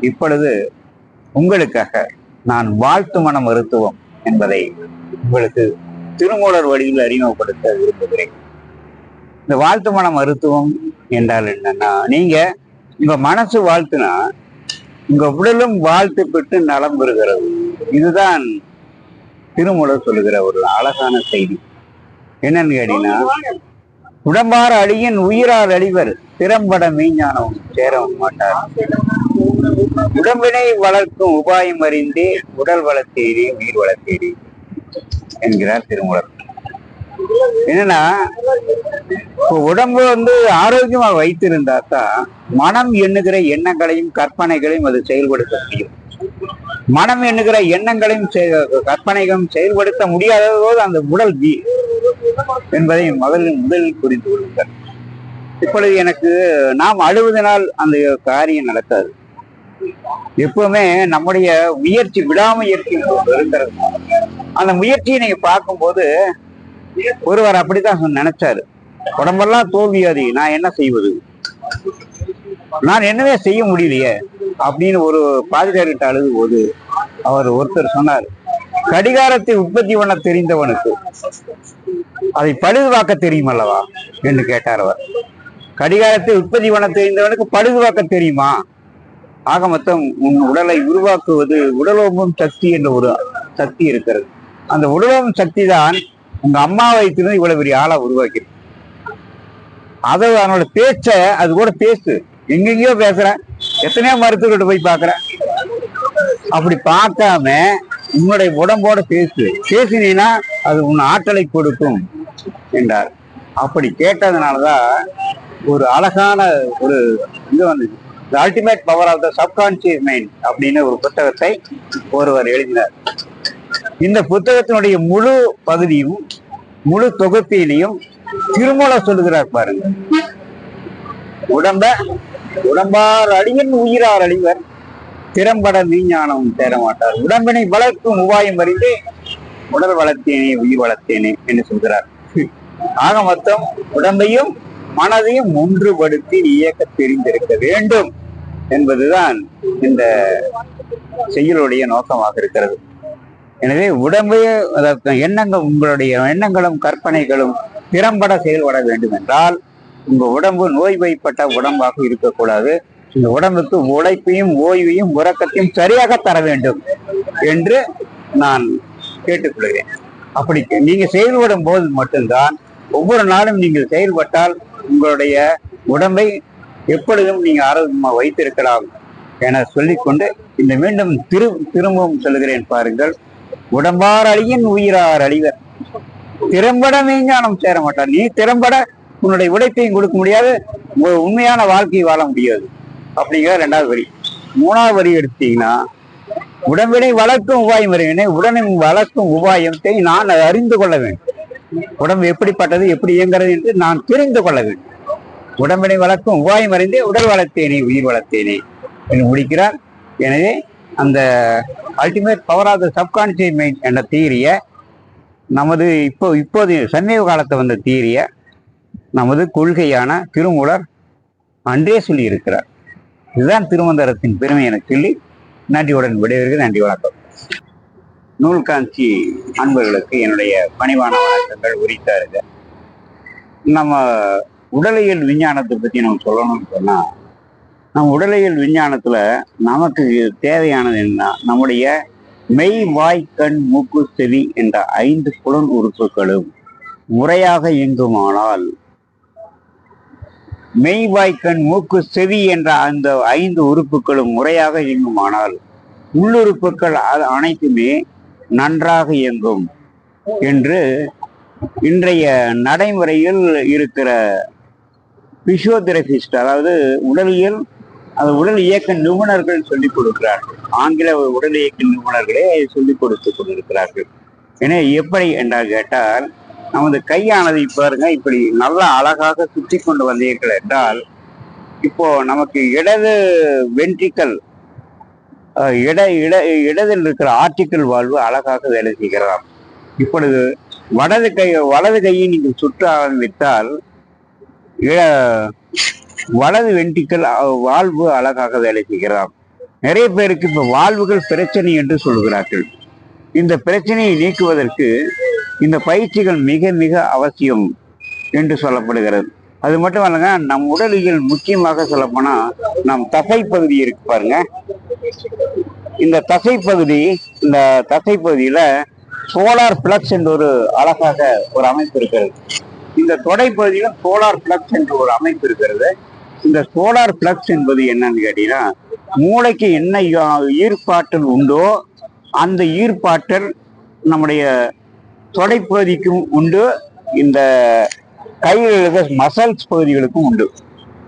இப்பொழுது உங்களுக்காக நான் வாழ்த்து மன மருத்துவம் என்பதை உங்களுக்கு திருமூலர் வழியில் அறிமுகப்படுத்த விரும்புகிறேன். இந்த வாழ்த்து மன மருத்துவம் என்றால் என்னன்னா நீங்க உங்க மனசு வாழ்த்துனா உங்க உடலும் வாழ்த்து பெற்று நலம் பெறுகிறது. இதுதான் திருமூலர் சொல்லுகிற ஒரு அழகான செய்தி. என்னன்னு கேட்டீங்கன்னா உடம்பார் அழியின் உயிரார் அழிவர். திறம்பட மெய்ஞானம் சேரவும் மாட்டார். உடம்பினை வளர்க்கும் உபாயம் அறிந்தே உடல் வளர்த்தேரி உயிர் வளர்த்தேரி என்கிறார் திருமூலர். என்னன்னா உடம்பு வந்து ஆரோக்கியமா வைத்திருந்தா தான் மனம் எண்ணுகிற எண்ணங்களையும் கற்பனைகளையும் அது செயல்படுத்த முடியும். மனம் எண்ணுகிற எண்ணங்களையும் கற்பனைகளும் செயல்படுத்த முடியாத போது அந்த உடல் வீ என்பதை முதலில் முதலில் புரிந்து கொள்ளுங்கள். இப்பொழுது எனக்கு நாம் அழுவதனால் அந்த காரியம் நடக்காது. எப்பவுமே நம்முடைய முயற்சி விடாமுயற்சி இருக்கிறது அந்த முயற்சியை நீங்க பார்க்கும்போது ஒருவர் அப்படித்தான் நினைச்சாரு. உடம்பெல்லாம் தோல்வியாதி நான் என்ன செய்வது? நான் என்னவே செய்ய முடியலையே அப்படின்னு ஒரு பாதிரியார்கிட்ட அழுது போது அவர் ஒருத்தர் சொன்னார் கடிகாரத்தை உற்பத்தி பண்ண தெரிந்தவனுக்கு அதை பழுதுவாக்க தெரியும் அல்லவா என்று கேட்டார் அவர். கடிகாரத்தை உற்பத்தி பண்ண தெரிந்தவனுக்கு பழுதுவாக்க தெரியுமா? ஆக மொத்தம் உன் உடலை உருவாக்குவது உடலோம்பும் சக்தி என்ற ஒரு சக்தி இருக்கிறது. அந்த உடலோம்பும் சக்தி தான் உங்க அம்மா வைத்திருந்து இவ்வளவு பெரிய ஆளா உருவாக்கி அதை அவனோட பேச்ச அது கூட பேசு. எங்கெங்கயோ பேசுறேன் எத்தனையோ மருத்துவர்கிட்ட போய் பாக்குறேன் அப்படி பார்க்காம உன்னுடைய உடம்போட பேசு. பேசினீன்னா அது உன் ஆற்றலை கொடுக்கும் என்றார். அப்படி கேட்டதுனாலதான் ஒரு அழகான ஒரு இது வந்து ultimate power of the subconscious mind அப்படின்னு ஒரு புத்தகத்தை ஒருவர் எழுதினார். இந்த புத்தகத்தினுடைய முழு பகுதியும் முழு தொகுப்பிலையும் திருமூல சொல்லுகிறார் பாருங்க. உடம்ப உடம்பார் அழிவன் உயிரார் அழிவர் திறம்பட மீஞானம் தேர மாட்டார் உடம்பினை வளர்க்கும் உபாயம் அறிந்து உடல் வளர்த்தேனே உயிர் வளர்த்தேனே என்று சொல்கிறார். ஆக மொத்தம் உடம்பையும் மனதையும் ஒன்றுபடுத்தி இயக்க தெரிந்திருக்க வேண்டும் என்பதுதான் இந்த செயலுடைய நோக்கமாக இருக்கிறது. எனவே உடம்பு அதாவது எண்ணங்கள் உங்களுடைய எண்ணங்களும் கற்பனைகளும் திறம்பட செயல்பட வேண்டும் என்றால் உங்க உடம்பு நோய்வாய்ப்பட்ட உடம்பாக இருக்கக்கூடாது. இந்த உடம்புக்கு உழைப்பையும் ஓய்வையும் உறக்கத்தையும் சரியாக தர வேண்டும் என்று நான் கேட்டுக்கொள்கிறேன். அப்படி நீங்க செயல்படும் போது மட்டும்தான் ஒவ்வொரு நாளும் நீங்கள் செயல்பட்டால் உங்களுடைய உடம்பை எப்பொழுதும் நீங்க ஆரோக்கியமா வைத்திருக்கலாம் என சொல்லிக்கொண்டு இந்த மீண்டும் திரு திரும்பவும் சொல்லுகிறேன் பாருங்கள். உடம்பார் அழியின் உயிரார் அழிவர். திறம்பட மெய்ஞானம் சேர மாட்டார் நீ திறம்பட உன்னுடைய உடைப்பையும் கொடுக்க முடியாது. உண்மையான வாழ்க்கையை வாழ முடியாது. அப்படிங்கிற ரெண்டாவது வரி. மூணாவது வரி எடுத்தீங்கன்னா உடம்பினை வளர்க்கும் உபாயம் வருகிறேன் உடனின் வளர்க்கும் உபாயத்தை நான் அறிந்து கொள்ள வேண்டும். உடம்பு எப்படிப்பட்டது எப்படி இயங்குறது என்று நான் தெரிந்து கொள்ள வேண்டும். உடம்பினை வளர்க்கும் உபாயம் அறிந்தே உடல் வளர்த்தேனே உயிர் வளர்த்தேனே என்று முடிக்கிறார். எனவே அந்த ultimate power of the subconscious mind என்ற தீரியை நமது இப்போ இப்போது சமீப காலத்தை வந்த தீரியை நமது கொள்கையான திருமூலர் அன்றே சொல்லி இருக்கிறார் இதுதான் திருமந்தரத்தின் பெருமை என சொல்லி நன்றியுடன் விடைபெறுகிறேன். நன்றி வணக்கம். நூல்காஞ்சி அன்பர்களுக்கு என்னுடைய பணிவான வணக்கங்கள் உரித்தாருங்க நம்ம உடலியல் விஞ்ஞானத்தை பத்தி நம்ம சொல்லணும்னு சொன்னா நம்ம உடலியல் விஞ்ஞானத்துல நமக்கு தேவையானது என்ன? நம்முடைய மெய் வாய் கண் மூக்கு செவி என்ற ஐந்து புலன் உறுப்புகளும் முறையாக இயங்குமானால் மெய் வாய் கண் மூக்கு செவி என்ற அந்த ஐந்து உறுப்புகளும் முறையாக இயங்குமானால் உள்ளுறுப்புகள் அனைத்துமே நன்றாக இயங்கும் என்று இன்றைய நடைமுறையில் இருக்கிற பிசியோதெரபிஸ்ட் அதாவது உடலியல் அது உடல் இயக்க நிபுணர்கள் சொல்லிக் கொடுக்கிறார்கள். ஆங்கில உடல் இயக்க நிபுணர்களே சொல்லிக் கொடுத்து கொண்டிருக்கிறார்கள். என எப்படி என்றால் கேட்டால் நமது கையானது பாருங்க இப்படி நல்லா அழகாக சுற்றி கொண்டு வந்தீர்கள் என்றால் இப்போ நமக்கு இடது வென்ட்ரிக்கல் இட இட இடதில் இருக்கிற ஆர்டிக்கல் வாழ்வு அழகாக வேலை செய்கிறதாம் இப்பொழுது வலது கை வலது கையை நீங்கள் சுற்ற ஆரம்பித்தால் இட- வலது வெண்டிக்கல் வாழ்வு அழகாக வேலை செய்கிறதாம் நிறைய பேருக்கு இப்ப வாழ்வுகள் பிரச்சனை என்று சொல்கிறார்கள். இந்த பிரச்சனையை நீக்குவதற்கு இந்த பயிற்சிகள் மிக மிக அவசியம் என்று சொல்லப்படுகிறது. அது மட்டும் இல்லைங்க நம் உடலியல் முக்கியமாக சொல்லப்போனா நம் தசை பகுதி இருக்கு பாருங்க. இந்த தசை பகுதி இந்த தசை பகுதியில் சோலார் பிளக்ஸ் என்ற ஒரு அழகாக ஒரு அமைப்பு இருக்கிறது. இந்த தொடை சோலார் பிளக்ஸ் என்ற ஒரு அமைப்பு இருக்கிறது. இந்த சோலார் பிளக்ஸ் என்பது என்னன்னு கேட்டீங்கன்னா மூளைக்கு என்ன ஈர்ப்பாற்றல் உண்டோ அந்த ஈர்ப்பாற்றல் நம்முடைய தொடைப்பகுதிக்கும் உண்டு. இந்த கையில் இருக்கிற மசல்ஸ் பகுதிகளுக்கும் உண்டு.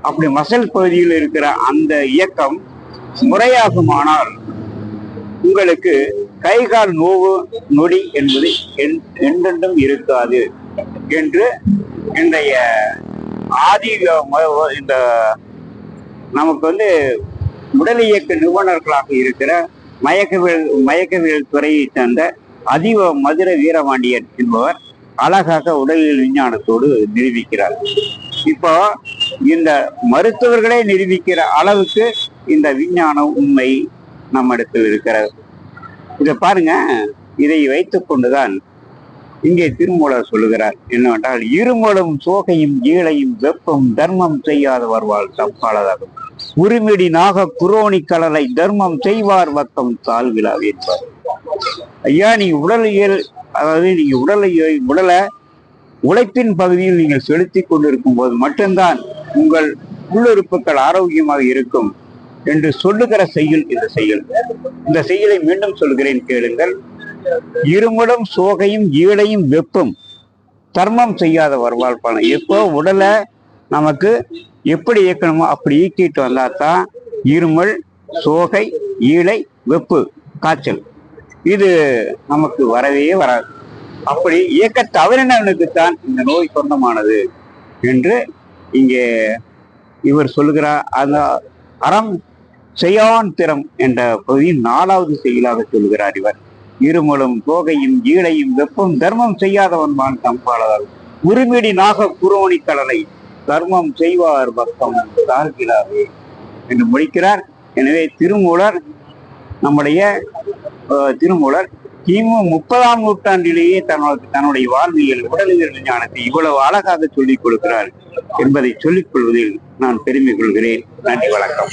அப்படி மசல்ஸ் பகுதியில் இருக்கிற அந்த இயக்கம் முறையாகுமானால் உங்களுக்கு கை கால் நோவு நொடி என்பது என்- என்றென்றும் இருக்காது என்று இன்றைய ஆதி ம- இந்த நமக்கு வந்து உடல் இயக்க நிபுணர்களாக இருக்கிற மயக்கவியல் மயக்கவியல் துறையை சேர்ந்த அதிவ மதுர வீரபாண்டியன் என்பவர் அழகாக உடலியல் விஞ்ஞானத்தோடு நிரூபிக்கிறார். இப்போ இந்த மருத்துவர்களே நிரூபிக்கிற அளவுக்கு இந்த விஞ்ஞான உண்மை நம்மிடத்தில் இருக்கிறது. இதை பாருங்க. இதை வைத்துக் கொண்டுதான் இங்கே திருமூலர் சொல்லுகிறார். என்னவென்றால் இருமலும் சோகையும் ஈழையும் வெப்பம் தர்மம் செய்யாத வருவாள் தப்பாளதாகும் உருமிடி நாக குரோணி கடலை தர்மம் செய்வார் வக்கம் தாழ்விழாவே என்பார். ஐயா நீ உடலியல் அதாவது நீங்க உடலை உடலை உழைப்பின் பகுதியில் நீங்கள் செலுத்தி கொண்டிருக்கும் போது மட்டும்தான் உங்கள் உள்ளுறுப்புகள் ஆரோக்கியமாக இருக்கும் என்று சொல்லுகிற செயல் இந்த செயல் இந்த செயலை மீண்டும் சொல்கிறேன் கேளுங்கள். இருமுடம் சோகையும் ஈழையும் வெப்பம் தர்மம் செய்யாத வருவாள் பணம் எப்போ உடலை நமக்கு எப்படி இயக்கணுமோ அப்படி இயக்கிட்டு வந்தா தான் இருமல் சோகை ஈழை வெப்பு காய்ச்சல். இது நமக்கு வரவே வராது. அப்படி இயக்க தவறினவனுக்குத்தான் இந்த நோய் சொந்தமானது என்று இங்கே இவர் சொல்லுகிறார். அந்த அறம் செய்யான் திறம் என்ற பகுதியில் நாலாவது செயலாக சொல்கிறார் இவர். இருமலும் தோகையும் ஈழையும் வெப்பம் தர்மம் செய்யாதவன் வான் தம்பாளதால் உருமிடி நாக குரோணி கடலை தர்மம் செய்வார் பக்தம் தார்கிலாவே என்று முடிக்கிறார். எனவே திருமூலர் நம்முடைய திருமூலர் கிமு முப்பதாம் நூற்றாண்டிலேயே தன்னோட தன்னுடைய வாழ்வியல் உடலியல் விஞ்ஞானத்தை இவ்வளவு அழகாக சொல்லிக் கொடுக்கிறார் என்பதை சொல்லிக் கொள்வதில் நான் பெருமை கொள்கிறேன். நன்றி வணக்கம்.